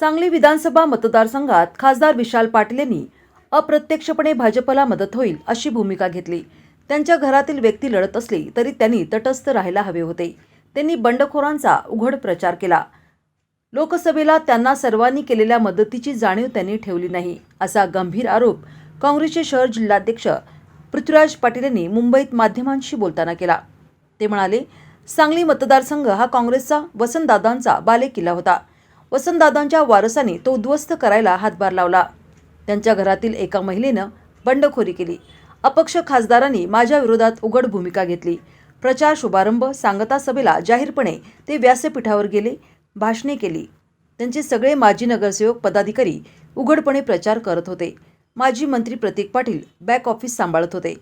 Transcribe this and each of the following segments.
सांगली विधानसभा मतदारसंघात खासदार विशाल पाटील यांनी अप्रत्यक्षपणे भाजपला मदत होईल अशी भूमिका घेतली. त्यांच्या घरातील व्यक्ती लढत असली तरी त्यांनी तटस्थ राहायला हवे होते. त्यांनी बंडखोरांचा उघड प्रचार केला. लोकसभेला त्यांना सर्वांनी केलेल्या मदतीची जाणीव त्यांनी ठेवली नाही असा गंभीर आरोप काँग्रेसचे शहर जिल्हाध्यक्ष पृथ्वीराज पाटील यांनी मुंबईत माध्यमांशी बोलताना केला. ते म्हणाले सांगली मतदारसंघ हा काँग्रेसचा वसंतदादांचा बालेकिल्ला होता. वसंतदादांच्या वारसाने तो उद्ध्वस्त करायला हातभार लावला. त्यांच्या घरातील एका महिलेनं बंडखोरी केली. अपक्ष खासदारांनी माझ्या विरोधात उघड भूमिका घेतली. प्रचार शुभारंभ सांगता सभेला जाहीरपणे ते व्यासपीठावर गेले भाषणे केली. त्यांचे सगळे माजी नगरसेवक पदाधिकारी उघडपणे प्रचार करत होते. माजी मंत्री प्रतीक पाटील बॅक ऑफिस सांभाळत होते.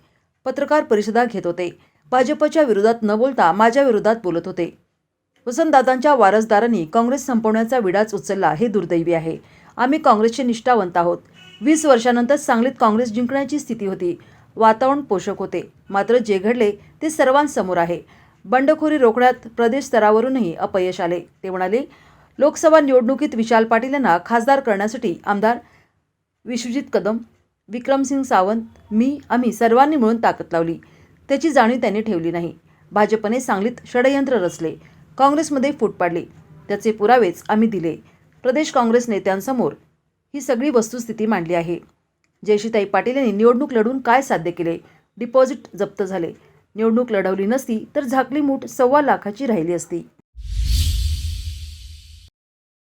पत्रकार परिषदा घेत होते. भाजपच्या विरोधात न बोलता माझ्या विरोधात बोलत होते. वसंतदादांच्या वारसदारांनी काँग्रेस संपवण्याचा विडाच उचलला हे दुर्दैवी आहे. आम्ही काँग्रेसचे निष्ठावंत आहोत. वीस वर्षानंतर सांगलीत काँग्रेस जिंकण्याची स्थिती होती. वातावरण पोषक होते. मात्र जे घडले ते सर्वांसमोर आहे. बंडखोरी रोखण्यात प्रदेश स्तरावरूनही अपयश आले. ते म्हणाले लोकसभा निवडणुकीत विशाल पाटील यांना खासदार करण्यासाठी आमदार विश्वजित कदम विक्रमसिंग सावंत मी आम्ही सर्वांनी मिळून ताकद लावली. त्याची जाणीव त्यांनी ठेवली नाही. भाजपने सांगलीत षडयंत्र रचले. काँग्रेसमध्ये फूट पाडली. त्याचे पुरावेच आम्ही दिले. प्रदेश काँग्रेस नेत्यांसमोर ही सगळी वस्तुस्थिती मांडली आहे. जयशीताई पाटील यांनी निवडणूक लढून काय साध्य केले? डिपॉझिट जप्त झाले. निवडणूक लढवली नसती तर झाकली मूठ सव्वा लाखाची राहिली असती.